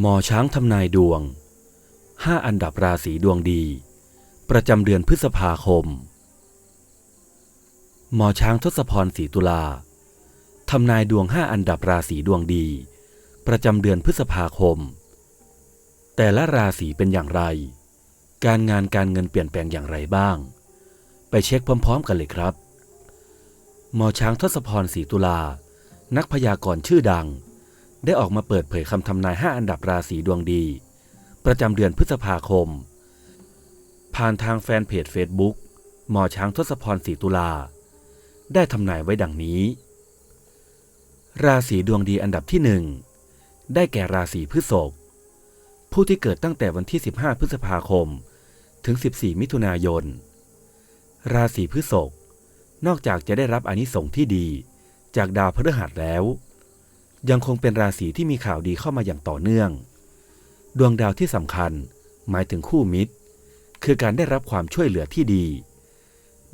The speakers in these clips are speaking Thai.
หมอช้างทำนายดวง 5 อันดับราศีดวงดี ประจำเดือนพฤษภาคม หมอช้างทศพรศรีตุลาทำนายดวง 5 อันดับราศีดวงดี ประจำเดือนพฤษภาคม แต่ละราศีเป็นอย่างไร การงานการเงินเปลี่ยนแปลงอย่างไรบ้าง ไปเช็คพร้อม ๆ กันเลยครับ หมอช้างทศพรศรีตุลา นักพยากรณ์ชื่อดัง ได้ออกมาเปิดเผยคำทำนาย 5 อันดับราศีดวงดี ประจำเดือนพฤษภาคม ผ่านทางแฟนเพจ Facebook หมอช้างทศพรศรีตุลา ได้ทำนายไว้ดังนี้ ราศีดวงดีอันดับที่หนึ่งได้แก่ราศีพฤษภผู้ที่เกิดตั้งแต่วันที่ 15 พฤษภาคม ถึง 14 มิถุนายน ราศีพฤษภนอกจากจะได้รับอานิสงส์ที่ดี จากดาวพฤหัสแล้ว ยังคงเป็นราศีที่มีข่าวดีเข้ามาอย่างต่อเนื่อง ดวงดาวที่สำคัญหมายถึงคู่มิตร คือการได้รับความช่วยเหลือที่ดี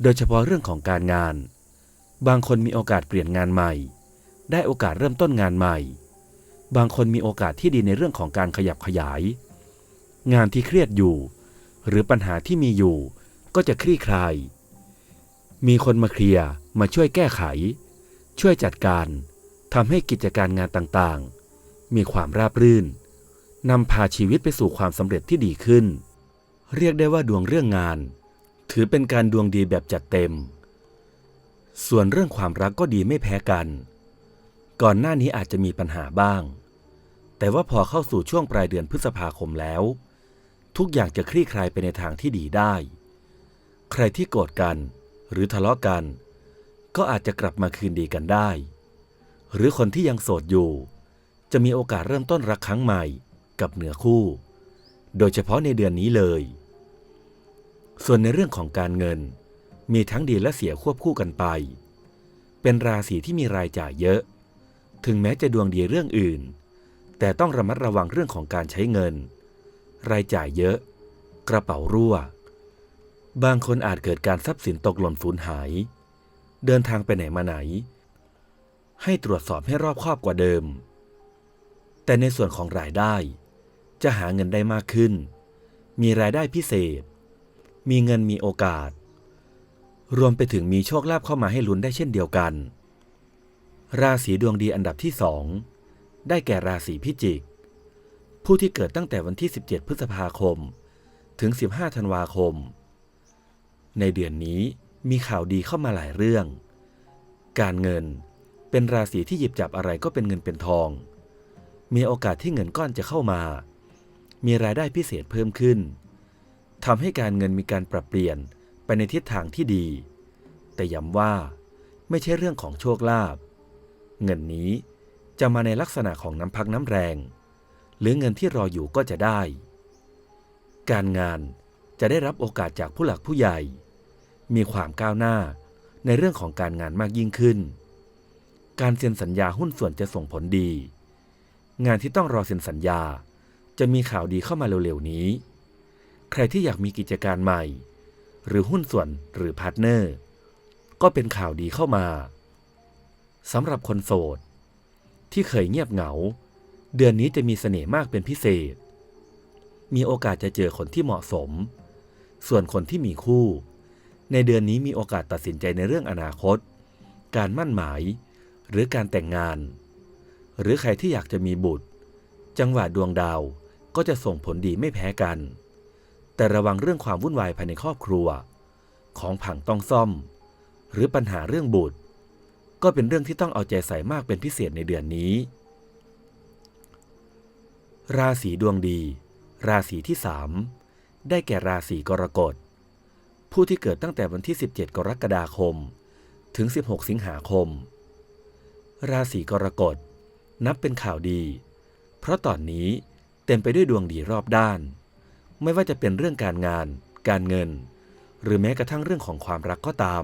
โดยเฉพาะเรื่องของการงาน บางคนมีโอกาสเปลี่ยนงานใหม่ ได้โอกาสเริ่มต้นงานใหม่ บางคนมีโอกาสที่ดีในเรื่องของการขยับขยาย งานที่เครียดอยู่ หรือปัญหาที่มีอยู่ก็จะคลี่คลาย มีคนมาเคลียร์มาช่วยแก้ไข ช่วยจัดการ ทำให้กิจการงานต่างๆ มีความราบรื่นนำพาชีวิตไปสู่ความสำเร็จที่ดีขึ้น เรียกได้ว่าดวงเรื่องงาน ถือเป็นการดวงดีแบบจัดเต็ม ส่วนเรื่องความรักก็ดีไม่แพ้กัน ก่อนหน้านี้อาจจะมีปัญหาบ้าง แต่ว่าพอเข้าสู่ช่วงปลายเดือนพฤษภาคมแล้ว ทุกอย่างจะคลี่คลายไปในทางที่ดีได้ ใครที่โกรธกันหรือทะเลาะกัน ก็อาจจะกลับมาคืนดีกันได้ หรือคนที่ยังโสดอยู่ จะมีโอกาสเริ่มต้นรักครั้งใหม่กับเหนือคู่ โดยเฉพาะในเดือนนี้เลย ส่วนในเรื่องของการเงิน มีทั้งดีและเสียควบคู่กันไป เป็นราศีที่มีรายจ่ายเยอะ ถึงแม้จะดวงดีเรื่องอื่น แต่ต้องระมัดระวังเรื่องของการใช้เงิน รายจ่ายเยอะ กระเป๋ารั่ว บางคนอาจเกิดการทรัพย์สินตกหล่นสูญหาย เดินทางไปไหนมาไหน ให้ตรวจสอบให้รอบคอบกว่าเดิม แต่ในส่วนของรายได้ จะหาเงินได้มากขึ้น มีรายได้พิเศษ มีเงินมีโอกาส รวมไปถึงมีโชคลาภเข้ามาให้ลุ้นได้เช่นเดียวกัน ราศีดวงดีอันดับที่สองได้แก่ราศีพิจิก ผู้ที่เกิดตั้งแต่วันที่ 17 พฤษภาคม ถึง 15 ธันวาคม ในเดือนนี้มีข่าวดีเข้ามาหลายเรื่อง การเงิน เป็นราศีที่หยิบจับอะไรก็เป็นเงินเป็นทอง มีโอกาสที่เงินก้อนจะเข้ามา มีรายได้พิเศษเพิ่มขึ้นทำให้การเงินมีการปรับเปลี่ยนไปในทิศทางที่ดี แต่ย้ำว่าไม่ใช่เรื่องของโชคลาภ เงินนี้จะมาในลักษณะของน้ำพักน้ำแรง หรือเงินที่รออยู่ก็จะได้ การงานจะได้รับโอกาสจากผู้หลักผู้ใหญ่ มีความก้าวหน้าในเรื่องของการงานมากยิ่งขึ้น การเซ็นสัญญาหุ้นส่วนจะส่งผลดี งานที่ต้องรอเซ็นสัญญา จะมีข่าวดีเข้ามาเร็วๆนี้ ใครที่อยากมีกิจการใหม่ หรือหุ้นส่วนหรือพาร์ทเนอร์ ก็เป็นข่าวดีเข้ามาสำหรับคนโสด ที่เคยเงียบเหงา เดือนนี้จะมีเสน่ห์มากเป็นพิเศษ มีโอกาสจะเจอคนที่เหมาะสม ส่วนคนที่มีคู่ ในเดือนนี้มีโอกาสตัดสินใจในเรื่องอนาคต การมั่นหมาย หรือการแต่งงาน หรือใครที่อยากจะมีบุตร จังหวะดวงดาวก็จะส่งผลดีไม่แพ้กัน แต่ระวังเรื่องความวุ่นวายภายในครอบครัว ของผังต้องซ่อม หรือปัญหาเรื่องบุตร ก็เป็นเรื่องที่ต้องเอาใจใส่มากเป็นพิเศษในเดือนนี้ ราศีดวงดี ราศีที่สามได้แก่ราศีกรกฎ ผู้ที่เกิดตั้งแต่วันที่ 17 กรกฎาคม ถึง 16 สิงหาคม ราศีกรกฎ นับเป็นข่าวดี เพราะตอนนี้เต็มไปด้วยดวงดีรอบด้าน ไม่ว่าจะเป็นเรื่องการงาน การเงิน หรือแม้กระทั่งเรื่องของความรักก็ตาม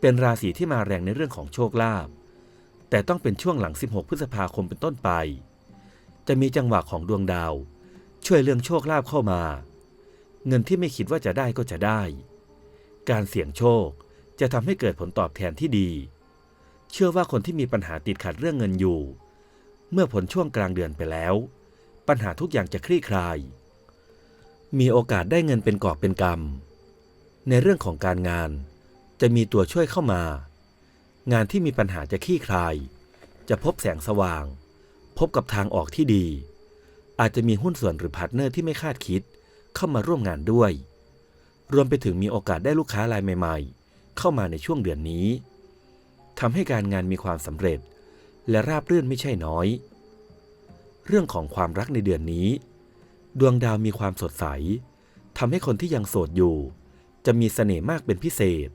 เป็นราศีที่มาแรงในเรื่องของโชคลาภ แต่ต้องเป็นช่วงหลัง 16 พฤษภาคมเป็นต้นไป จะมีจังหวะของดวงดาว ช่วยเรื่องโชคลาภเข้ามา เงินที่ไม่คิดว่าจะได้ก็จะได้ การเสี่ยงโชคจะทำให้เกิดผลตอบแทนที่ดี เชื่อว่าคนที่มีปัญหาติดขัดเรื่องเงินอยู่ เมื่อผลช่วงกลางเดือนไปแล้ว ปัญหาทุกอย่างจะคลี่คลาย มีโอกาสได้เงินเป็นกอบเป็นกำในเรื่องของการงานจะมีตัวช่วยเข้ามา งานที่มีปัญหาจะคลี่คลาย จะพบแสงสว่าง พบกับทางออกที่ดี อาจจะมีหุ้นส่วนหรือพาร์ทเนอร์ที่ไม่คาดคิดเข้ามาร่วมงานด้วย รวมไปถึงมีโอกาสได้ลูกค้ารายใหม่ ๆ เข้ามาในช่วงเดือนนี้ ทำให้การงานมีความสำเร็จ และราบรื่นไม่ใช่น้อย เรื่องของความรักในเดือนนี้ ดวงดาวมีความสดใสทำให้คนที่ยังโสดอยู่ จะมีเสน่ห์มากเป็นพิเศษ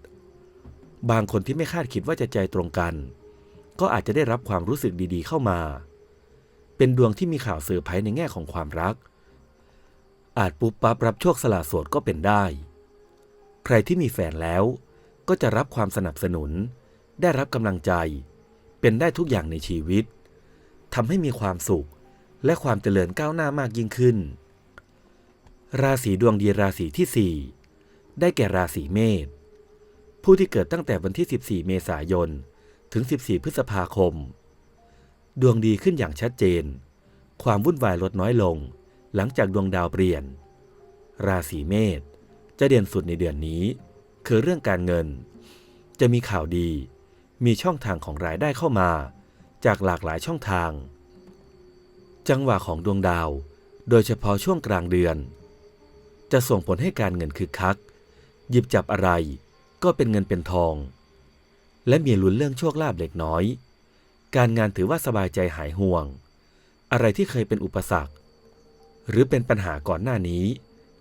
บางคนที่ไม่คาดคิดว่าจะใจตรงกัน ก็อาจจะได้รับความรู้สึกดีๆเข้ามา เป็นดวงที่มีข่าวเซอร์ไพรส์ในแง่ของความรัก อาจปุ๊บปั๊บรับโชคสละโสดก็เป็นได้ ใครที่มีแฟนแล้วก็จะรับความสนับสนุน ได้รับกำลังใจ เป็นได้ทุกอย่างในชีวิตทำให้มีความสุขและความเจริญก้าวหน้ามากยิ่งขึ้น ราศีดวงดีราศีที่ 4 ได้แก่ราศีเมษผู้ที่เกิดตั้งแต่วันที่ 14 เมษายน ถึง 14 พฤษภาคม ดวงดีขึ้นอย่างชัดเจน ความวุ่นวายลดน้อยลง หลังจากดวงดาวเปลี่ยน ราศีเมษจะเด่นสุดในเดือนนี้ คือเรื่องการเงิน จะมีข่าวดี มีช่องทางของรายได้เข้ามา จากหลากหลายช่องทาง จังหวะของดวงดาว โดยเฉพาะช่วงกลางเดือน จะส่งผลให้การเงินคึกคัก หยิบจับอะไรก็เป็นเงินเป็นทอง และมีลุ้นเรื่องโชคลาภเล็กน้อย การงานถือว่าสบายใจหายห่วง อะไรที่เคยเป็นอุปสรรค หรือเป็นปัญหาก่อนหน้านี้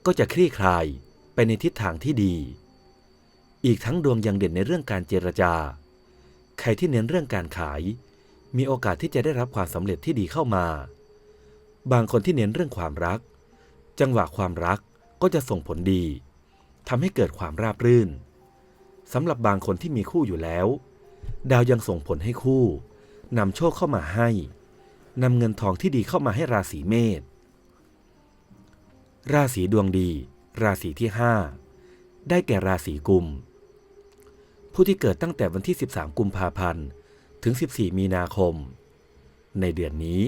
ก็จะคลี่คลายไปในทิศทางที่ดี อีกทั้งดวงยังเด่นในเรื่องการเจรจา ใครที่เน้นเรื่องการขาย มีโอกาสที่จะได้รับความสำเร็จที่ดีเข้ามา บางคนที่เน้นเรื่องความรัก จังหวะความรักก็จะส่งผลดีทำให้เกิดความราบรื่นสำหรับบางคนที่มีคู่อยู่แล้ว ดาวยังส่งผลให้คู่นำโชคเข้ามาให้นำเงินทองที่ดีเข้ามาให้ราศีเมษราศีดวงดี ราศีที่ 5 ได้แก่ราศีกุม ผู้ที่เกิดตั้งแต่วันที่ 13 กุมภาพันธ์ ถึง 14 มีนาคม ในเดือนนี้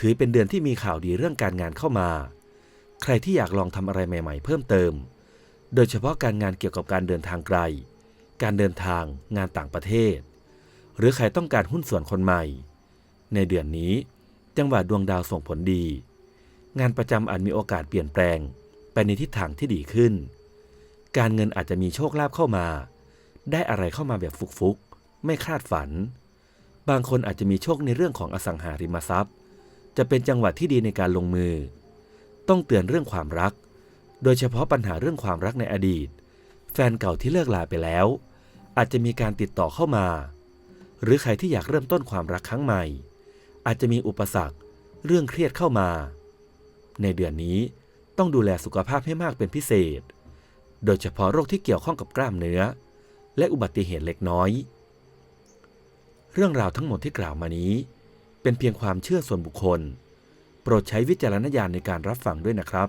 ถือเป็นเดือนที่มีข่าวดีเรื่องการงานเข้ามา ใครที่อยากลองทำอะไรใหม่ๆ เพิ่มเติม โดยเฉพาะการงานเกี่ยวกับการเดินทางไกล การเดินทางงานต่างประเทศ หรือใครต้องการหุ้นส่วนคนใหม่ ในเดือนนี้ จังหวะดวงดาวส่งผลดี งานประจำอาจมีโอกาสเปลี่ยนแปลง ไปในทิศทางที่ดีขึ้น การเงินอาจจะมีโชคลาภเข้ามา ได้อะไรเข้ามาแบบฟุกๆ ไม่คาดฝัน บางคนอาจจะมีโชคในเรื่องของอสังหาริมทรัพย์ จะเป็นจังหวะที่ดีในการลงมือ ต้องเตือนเรื่องความรัก โดยเฉพาะปัญหาเรื่องความรักในอดีต แฟนเก่าที่เลิกลาไปแล้ว อาจจะมีการติดต่อเข้ามา หรือใครที่อยากเริ่มต้นความรักครั้งใหม่ อาจจะมีอุปสรรค เรื่องเครียดเข้ามา ในเดือนนี้ต้องดูแลสุขภาพให้มากเป็นพิเศษ โดยเฉพาะโรคที่เกี่ยวข้องกับกล้ามเนื้อ และอุบัติเหตุเล็กน้อย เรื่องราวทั้งหมดที่กล่าวมานี้ เป็นเพียงความเชื่อส่วนบุคคล โปรดใช้วิจารณญาณในการรับฟังด้วยนะครับ